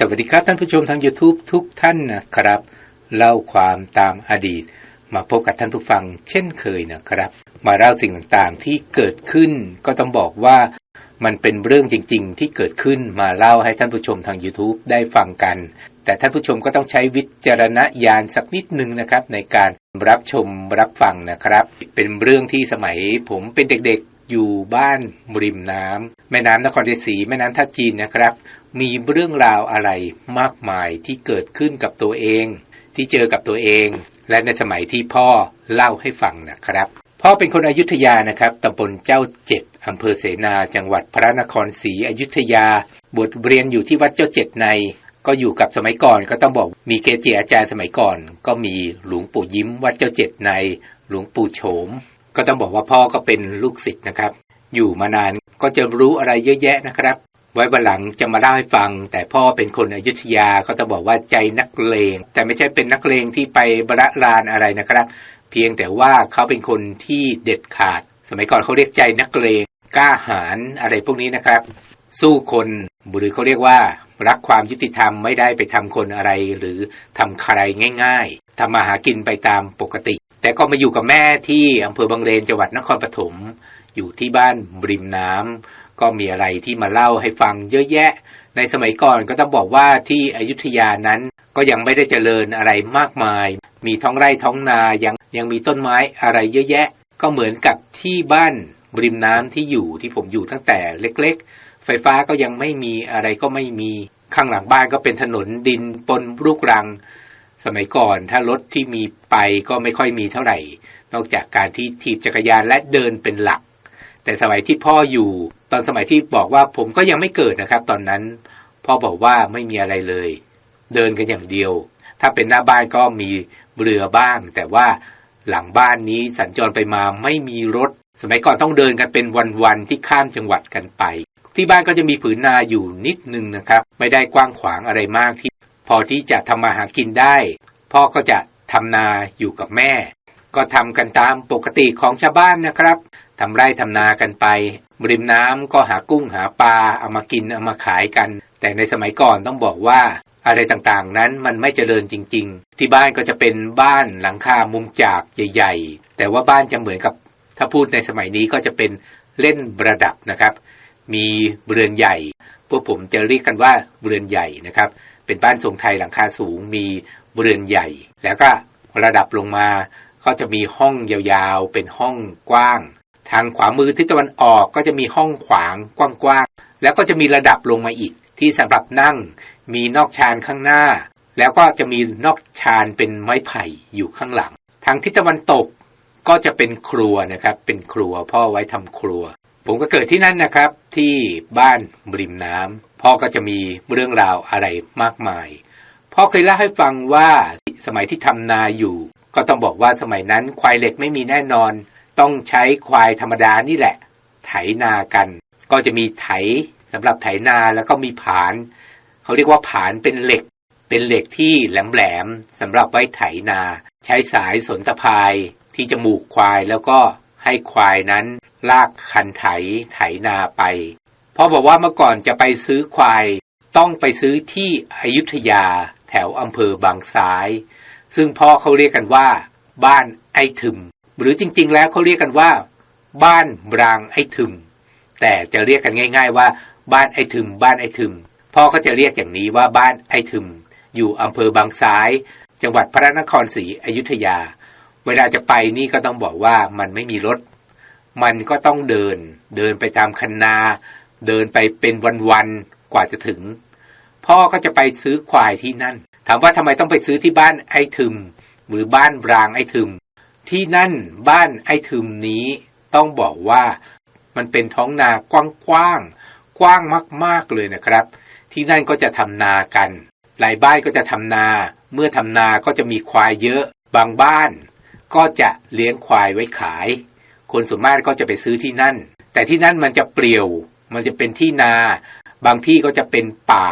สวัสดีครับท่านผู้ชมทาง YouTube ทุกท่านนะครับ เล่าความตามอดีต มาพบกับท่านผู้ฟัง เช่นเคยนะครับ มาเล่าสิ่งต่างๆที่เกิดขึ้น ก็ต้องบอกว่ามันเป็นเรื่องจริง ๆ ที่เกิดขึ้นมาเล่าให้ท่านผู้ชมทาง YouTube ได้ฟังกัน แต่ท่านผู้ชมก็ต้องใช้วิจารณญาณสักนิดนึงนะครับ ในการรับชมรับฟังนะครับ เป็นเรื่องที่สมัยผมเป็นเด็กๆอยู่บ้านริมน้ำแม่น้ำนครศรีแม่น้ำท่าจีนนะครับ มีเรื่องราวอะไรมากมายที่เกิดขึ้นกับตัวเอง ที่เจอกับตัวเอง และในสมัยที่พ่อเล่าให้ฟังนะครับ พ่อเป็นคนอยุธยานะครับตำบลเจ้าเจ็ดอำเภอเสนาจังหวัดพระนครศรีอยุธยา บทเรียนอยู่ที่วัดเจ้าเจ็ดใน ก็อยู่กับสมัยก่อนก็ต้องบอกมีเกจิอาจารย์สมัยก่อน ก็มีหลวงปู่ยิ้มวัดเจ้าเจ็ดใน หลวงปู่โฉม ก็ต้องบอกว่าพ่อก็เป็นลูกศิษย์นะครับ อยู่มานานก็จะรู้อะไรเยอะแยะนะครับ ไว้วันหลังจะมาเล่าให้ฟัง แต่พ่อเป็นคนอยุธยาก็ต้องบอกว่าใจนักเลง แต่ไม่ใช่เป็นนักเลงที่ไปบระลานอะไรนะครับ เพียงแต่ว่าเขาเป็นคนที่เด็ดขาด สมัยก่อนเขาเรียกใจนักเลงกล้าหาญอะไรพวกนี้นะครับ สู้คนหรือเขาเรียกว่า รักความยุติธรรมไม่ได้ไปทำคนอะไร หรือทำใครง่าย ๆทำมาหากินไปตามปกติ แต่ก็มาอยู่กับแม่ที่อำเภอบางเลนจังหวัดนครปฐมอยู่ที่บ้านริมน้ำ ก็มีอะไรที่มาเล่าให้ฟังเยอะแยะ ในสมัยก่อนก็ต้องบอกว่าที่อยุธยานั้นก็ยังไม่ได้เจริญอะไรมากมาย มีท้องไร่ท้องนายังยังมีต้นไม้อะไรเยอะแยะ ก็เหมือนกับที่บ้านริมน้ำที่อยู่ที่ผมอยู่ตั้งแต่เล็กๆ ไฟฟ้าก็ยังไม่มีอะไรก็ไม่มีข้างหลังบ้านก็เป็นถนนดินปนลูกรัง สมัยก่อนถ้ารถที่มีไปก็ไม่ค่อยมีเท่าไหร่ นอกจากการที่ถีบจักรยานและเดินเป็นหลัก แต่สมัยที่พ่ออยู่ ตอนสมัยที่บอกว่าผมก็ยังไม่เกิดนะครับ ตอนนั้น พ่อบอกว่าไม่มีอะไรเลย เดินกันอย่างเดียว ถ้าเป็นหน้าบ้านก็มีเรือบ้าง แต่ว่าหลังบ้านนี้สัญจรไปมาไม่มีรถ สมัยก่อนต้องเดินกันเป็นวันๆที่ข้ามจังหวัดกันไป ที่บ้านก็จะมีผืนนาอยู่นิดนึงนะครับ ไม่ได้กว้างขวางอะไรมากที่ พอที่จะทำมาหากินได้ พ่อก็จะทำนาอยู่กับแม่ ก็ทำกันตามปกติของชาวบ้านนะครับ ทำไร่ทำนากันไป ริมน้ำก็หากุ้งหาปลาเอามากินเอามาขายกัน แต่ในสมัยก่อนต้องบอกว่า อะไรต่างๆนั้นมันไม่เจริญจริง ๆ ที่บ้านก็จะเป็นบ้านหลังคามุมจากใหญ่ ๆ แต่ว่าบ้านจะเหมือนกับ ถ้าพูดในสมัยนี้ก็จะเป็นเล่นประดับนะครับ มีเรือนใหญ่ พวกผมจะเรียกกันว่าเรือนใหญ่นะครับ เป็นบ้านทรงไทยหลังคาสูงมีเรือนใหญ่ แล้วก็ระดับลงมาก็จะมีห้องยาวๆ เป็นห้องกว้าง ทางขวามือทิศตะวันออกก็จะมีห้องขวางกว้างๆ แล้วก็จะมีระดับลงมาอีก ที่สำหรับนั่ง มีนอกชานข้างหน้า แล้วก็จะมีนอกชานเป็นไม้ไผ่อยู่ข้างหลัง ทางทิศตะวันตกก็จะเป็นครัวนะครับ เป็นครัวพ่อไว้ทำครัว ผมก็เกิดที่นั่นนะครับ ที่บ้านริมน้ำพ่อก็จะมีเรื่องราวอะไรมากมาย พ่อเคยเล่าให้ฟังว่าสมัยที่ทำนาอยู่ ก็ต้องบอกว่าสมัยนั้นควายเหล็กไม่มีแน่นอน ต้องใช้ควายธรรมดานี่แหละ ไถนากัน ก็จะมีไถสำหรับไถนาแล้วก็มีผานเขาเรียกว่าผานเป็นเหล็ก เป็นเหล็กที่แหลมๆสำหรับไว้ไถนา ใช้สายสนตะพายที่จมูกควายแล้วก็ให้ควายนั้นลากคันไถไถนาไปพ่อบอกว่าเมื่อก่อนจะไปซื้อควาย ต้องไปซื้อที่อยุธยาแถวอำเภอบางซ้าย ซึ่งพ่อเขาเรียกกันว่า บ้านไอถึม หรือจริง ๆ แล้วเขาเรียกกันว่า บ้านรางไอ้ถึม แต่จะเรียกกันง่าย ๆ ว่า บ้านไอ้ถึม บ้านไอ้ถึม พ่อก็จะเรียกอย่างนี้ว่าบ้านไอ้ถึม อยู่อำเภอบางซ้าย จังหวัดพระนครศรีอยุธยา เวลาจะไปนี่ก็ต้องบอกว่ามันไม่มีรถ มันก็ต้องเดิน เดินไปตามคันนา เดินไปเป็นวันๆกว่าจะถึง พ่อก็จะไปซื้อควายที่นั่น ถามว่าทำไมต้องไปซื้อที่บ้านไอ้ทึมหรือบ้านรางไอ้ทึม ที่นั่นบ้านไอ้ทึมนี้ต้องบอกว่ามันเป็นท้องนากว้างๆกว้างมาก ๆเลยนะครับ ที่นั่นก็จะทำนากัน หลายบ้านก็จะทำนา เมื่อทำนาก็จะมีควายเยอะบางบ้าน ก็จะเลี้ยงควายไว้ขาย คนส่วนมากก็จะไปซื้อที่นั่น แต่ที่นั่นมันจะเปลี่ยว มันจะเป็นที่นา บางที่ก็จะเป็นป่า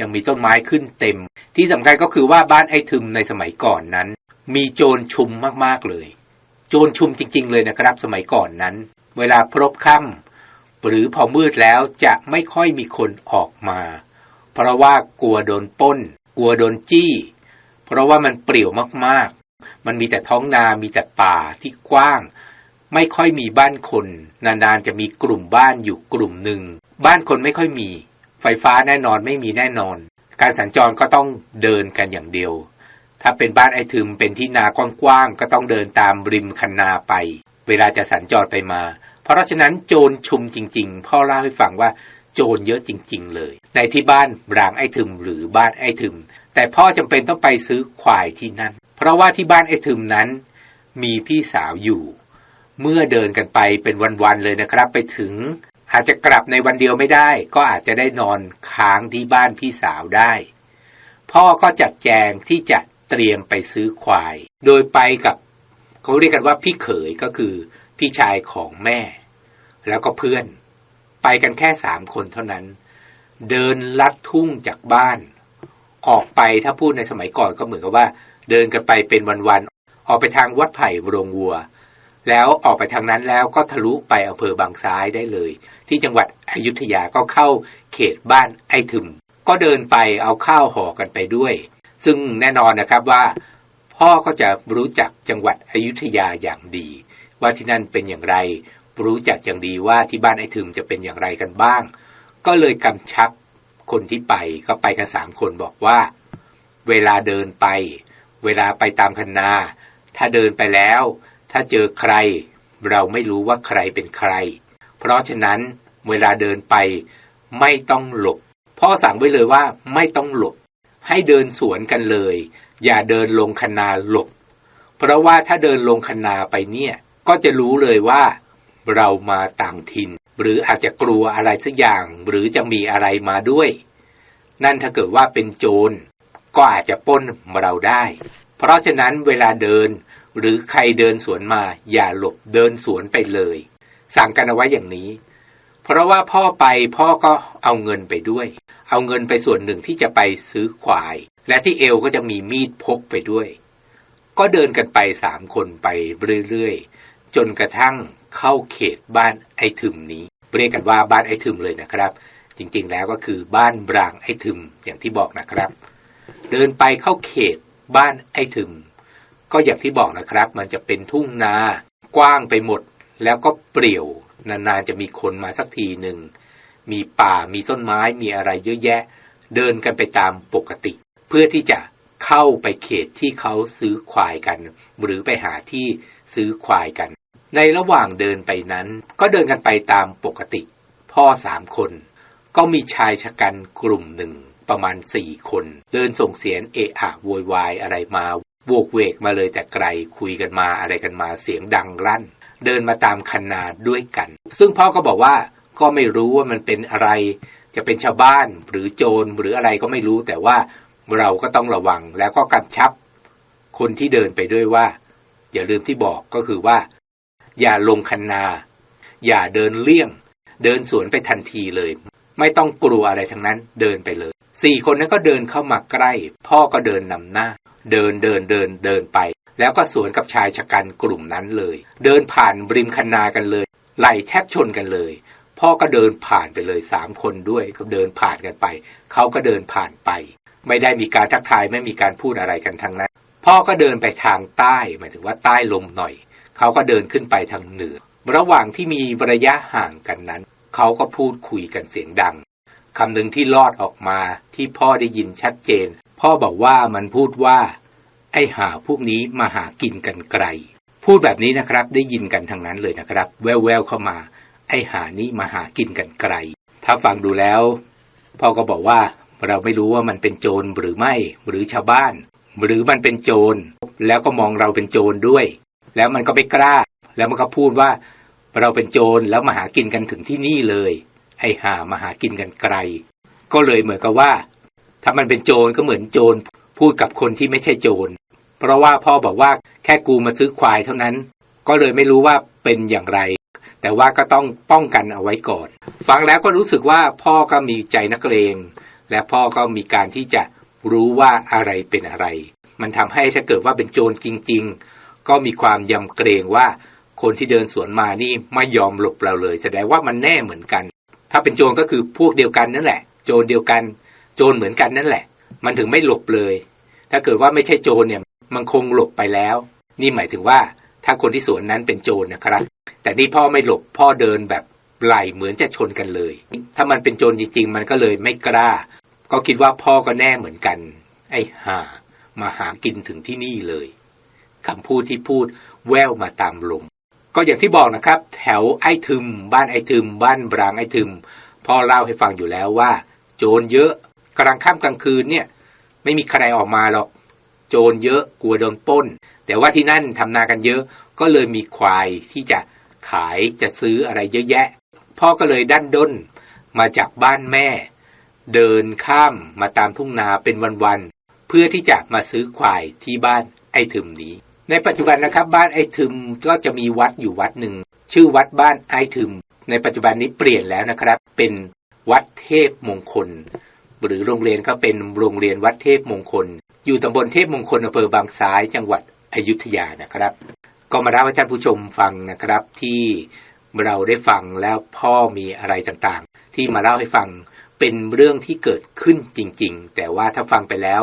ยังมีต้นไม้ขึ้นเต็ม ที่สำคัญก็คือว่าบ้านไอ้ทึมในสมัยก่อนนั้น มีโจรชุมมากๆเลย โจรชุมจริง ๆ เลยนะครับ สมัยก่อนนั้น เวลาพรบค่ำหรือพอมืดแล้วจะไม่ค่อยมีคนออกมา เพราะว่ากลัวโดนป้น กลัวโดนจี้ เพราะว่ามันเปรี่ยวมากๆ มันมีแต่ท้องนา มีแต่ป่าที่กว้าง ไม่ค่อยมีบ้านคน นานๆ จะมีกลุ่มบ้านอยู่กลุ่มหนึ่ง บ้านคนไม่ค่อยมี ไฟฟ้าแน่นอนไม่มีแน่นอน การสัญจรก็ต้องเดินกันอย่างเดียว ถ้าเป็นบ้านไอทึมเป็นที่นากว้างๆก็ต้องเดินตามริมคันนาไป เวลาจะสัญจรไปมา เพราะฉะนั้นโจรชุมจริง ๆ พ่อเล่าให้ฟังว่าโจรเยอะจริง ๆ เลย ในที่บ้านรางไอทึมหรือบ้านไอทึม แต่พ่อจำเป็นต้องไปซื้อควายที่นั่น เพราะว่าที่บ้านไอทึมนั้น มีพี่สาวอยู่ เมื่อเดินกันไปเป็นวันๆเลยนะครับ ไปถึง อาจจะกลับในวันเดียวไม่ได้ ก็อาจจะได้นอนค้างที่บ้านพี่สาวได้ พ่อก็จัดแจงที่จะ เตรียมไปซื้อควาย โดยไปกับเขาเรียกกันว่าพี่เขยก็คือพี่ชายของแม่ แล้วก็เพื่อน ไปกันแค่สามคนเท่านั้น เดินลัดทุ่งจากบ้าน ออกไปถ้าพูดในสมัยก่อนก็เหมือนกับว่า เดินกันไปเป็นวันๆออกไปทางวัดไผ่โรงวัว แล้วออกไปทางนั้นแล้วก็ทะลุไปอำเภอบางซ้ายได้เลย ที่จังหวัดอยุธยาก็เข้าเขตบ้านไอถึมก็เดินไปเอาข้าวห่อกันไปด้วย ซึ่งแน่นอนนะครับว่าพ่อก็จะรู้จักจังหวัดอยุธยาอย่างดี ว่าที่นั่นเป็นอย่างไร รู้จักอย่างดีว่าที่บ้านไอ้ถึมจะเป็นอย่างไรกันบ้าง ก็เลยกำชับคนที่ไปก็ไปกันสามคนบอกว่า เวลาเดินไป เวลาไปตามคันนา ถ้าเดินไปแล้ว ถ้าเจอใคร เราไม่รู้ว่าใครเป็นใคร เพราะฉะนั้นเวลาเดินไปไม่ต้องหลบพ่อสั่งไว้เลยว่าไม่ต้องหลบ ให้เดินสวนกันเลย อย่าเดินลงคนาหลบ เพราะว่าถ้าเดินลงคนาไปเนี่ย ก็จะรู้เลยว่า เรามาต่างถิ่น หรืออาจจะกลัวอะไรสักอย่าง หรือจะมีอะไรมาด้วย นั่นถ้าเกิดว่าเป็นโจร ก็อาจจะป้นเราได้ เพราะฉะนั้นเวลาเดิน หรือใครเดินสวนมา อย่าหลบเดินสวนไปเลย สั่งกันเอาไว้อย่างนี้ เพราะว่าพ่อไปพ่อก็เอาเงินไปด้วย เอาเงินไปส่วนหนึ่งที่จะไปซื้อควาย และที่เอวก็จะมีมีดพกไปด้วย ก็เดินกันไปสามคนไปเรื่อยๆ จนกระทั่งเข้าเขตบ้านไอถึมนี้ เรียกกันว่าบ้านไอถึมเลยนะครับ จริงๆแล้วก็คือบ้านบรางไอถึมอย่างที่บอกนะครับ เดินไปเข้าเขตบ้านไอถึม ก็อย่างที่บอกนะครับ มันจะเป็นทุ่งนากว้างไปหมด แล้วก็เปลี่ยวนานๆจะมีคนมาสักทีหนึ่ง มีป่ามีต้นไม้มีอะไรเยอะแยะ เดินกันไปตามปกติ เพื่อที่จะเข้าไปเขตที่เขาซื้อควายกัน หรือไปหาที่ซื้อควายกัน ในระหว่างเดินไปนั้น ก็เดินกันไปตามปกติ พ่อสามคน ก็มีชายชะกันกลุ่มหนึ่งประมาณสี่คน เดินส่งเสียงเอะอะโวยวายอะไรมาโวกเวกมาเลยแต่ไกลคุยกันมาอะไรกันมาเสียงดังลั่น เดินมาตามคันนาด้วยกัน ซึ่งพ่อก็บอกว่า ก็ไม่รู้ว่ามันเป็นอะไร จะเป็นชาวบ้านหรือโจรหรืออะไรก็ไม่รู้ แต่ว่าเราก็ต้องระวังแล้วก็กำชับ คนที่เดินไปด้วยว่า อย่าลืมที่บอกก็คือว่า อย่าลงคันนา อย่าเดินเลี่ยง เดินสวนไปทันทีเลย ไม่ต้องกลัวอะไรทั้งนั้นเดินไปเลยสี่คนนั้นก็เดินเข้ามาใกล้ พ่อก็เดินนำหน้า เดินเดินเดินเดินไป แล้วก็สวนกับชายชะกันกลุ่มนั้นเลย เดินผ่านริมคันนากันเลย ไหลแทบชนกันเลย พ่อก็เดินผ่านไปเลยสามคนด้วยก็เดินผ่านกันไป เขาก็เดินผ่านไป ไม่ได้มีการทักทายไม่มีการพูดอะไรกันทั้งนั้น พ่อก็เดินไปทางใต้หมายถึงว่าใต้ลมหน่อย เขาก็เดินขึ้นไปทางเหนือ ระหว่างที่มีระยะห่างกันนั้น เขาก็พูดคุยกันเสียงดังคำหนึ่งที่ลอดออกมาที่พ่อได้ยินชัดเจน พ่อบอกว่ามันพูดว่า ไอ้หาพวกนี้มาหากินกันไกล พูดแบบนี้นะครับได้ยินกันทางนั้นเลยนะครับ แววๆเข้ามา ไอ้หานี้มาหากินกันไกล ถ้าฟังดูแล้ว พ่อก็บอกว่าเราไม่รู้ว่ามันเป็นโจรหรือไม่ หรือชาวบ้าน หรือมันเป็นโจร แล้วก็มองเราเป็นโจรด้วย แล้วมันก็ไม่กล้า แล้วมันก็พูดว่า เราเป็นโจรแล้วมาหากินกันถึงที่นี่เลย ไอ้หามาหากินกันไกล ก็เลยเหมือนกับว่า ถ้ามันเป็นโจรก็เหมือนโจรพูดกับคนที่ไม่ใช่โจร เพราะว่าพ่อบอกว่าแค่กูมาซื้อควายเท่านั้น ก็เลยไม่รู้ว่าเป็นอย่างไร แต่ว่าก็ต้องป้องกันเอาไว้ก่อน ฟังแล้วก็รู้สึกว่าพ่อก็มีใจนักเลง และพ่อก็มีการที่จะรู้ว่าอะไรเป็นอะไร มันทำให้ถ้าเกิดว่าเป็นโจรจริง ๆ ก็มีความยำเกรงว่าคนที่เดินสวนมานี่ไม่ยอมหลบเราเลย แสดงว่ามันแน่เหมือนกัน ถ้าเป็นโจรก็คือพวกเดียวกันนั่นแหละ โจรเดียวกัน โจรเหมือนกันนั่นแหละ มันถึงไม่หลบเลย ถ้าเกิดว่าไม่ใช่โจรเนี่ย มันคงหลบไปแล้ว นี่หมายถึงว่าถ้าคนที่สวนนั้นเป็นโจรนะครับ แต่นี่พ่อไม่หลบพ่อเดินแบบไหลเหมือนจะชนกันเลย ถ้ามันเป็นโจรจริง ๆ มันก็เลยไม่กล้า ก็คิดว่าพ่อก็แน่เหมือนกัน ไอ้ห่ามาหากินถึงที่นี่เลยคำพูดที่พูดแววมาตามลมก็อย่างที่บอกนะครับ แถวไอ้ทึม บ้านไอ้ทึม บ้านบรางไอ้ทึมพ่อเล่าให้ฟังอยู่แล้วว่า โจรเยอะกลางค่ำกลางคืนเนี่ย ไม่มีใครออกมาหรอก โจรเยอะกลัวโดนป้น แต่ว่าที่นั่นทำนากันเยอะก็เลยมีควายที่จะ ขายจะซื้ออะไรเยอะแยะ พ่อก็เลยดันด้นมาจากบ้านแม่ เดินข้ามมาตามทุ่งนาเป็นวันๆเพื่อที่จะมาซื้อควายที่บ้านไอ้ทึมนี้ ในปัจจุบันนะครับ บ้านไอ้ทึมก็จะมีวัดอยู่วัดหนึ่ง ชื่อวัดบ้านไอ้ทึม ในปัจจุบันนี้เปลี่ยนแล้วนะครับ เป็นวัดเทพมงคล หรือโรงเรียนก็เป็นโรงเรียนวัดเทพมงคล อยู่ตำบลเทพมงคลอำเภอบางซ้ายจังหวัดอยุธยานะครับ ก็มาเล่าให้ท่านผู้ชมฟังนะครับ ที่เราได้ฟังแล้วพ่อมีอะไรต่างๆ ที่มาเล่าให้ฟังเป็นเรื่องที่เกิดขึ้นจริง ๆ แต่ว่าถ้าฟังไปแล้ว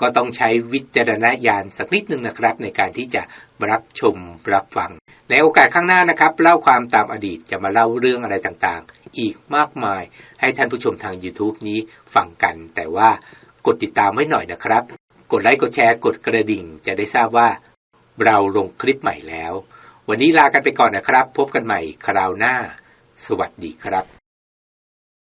ก็ต้องใช้วิจารณญาณสักนิดหนึ่งนะครับ ในการที่จะรับชมรับฟัง ในโอกาสข้างหน้านะครับ เล่าความตามอดีตจะมาเล่าเรื่องอะไรต่างๆ อีกมากมาย ให้ท่านผู้ชมทาง YouTube นี้ฟังกัน แต่ว่ากดติดตามไว้หน่อยนะครับ กดไลค์กดแชร์กดกระดิ่งจะได้ทราบว่า เราลงคลิปใหม่แล้ว วันนี้ลากันไปก่อนนะครับ พบกันใหม่คราวหน้า สวัสดีครับ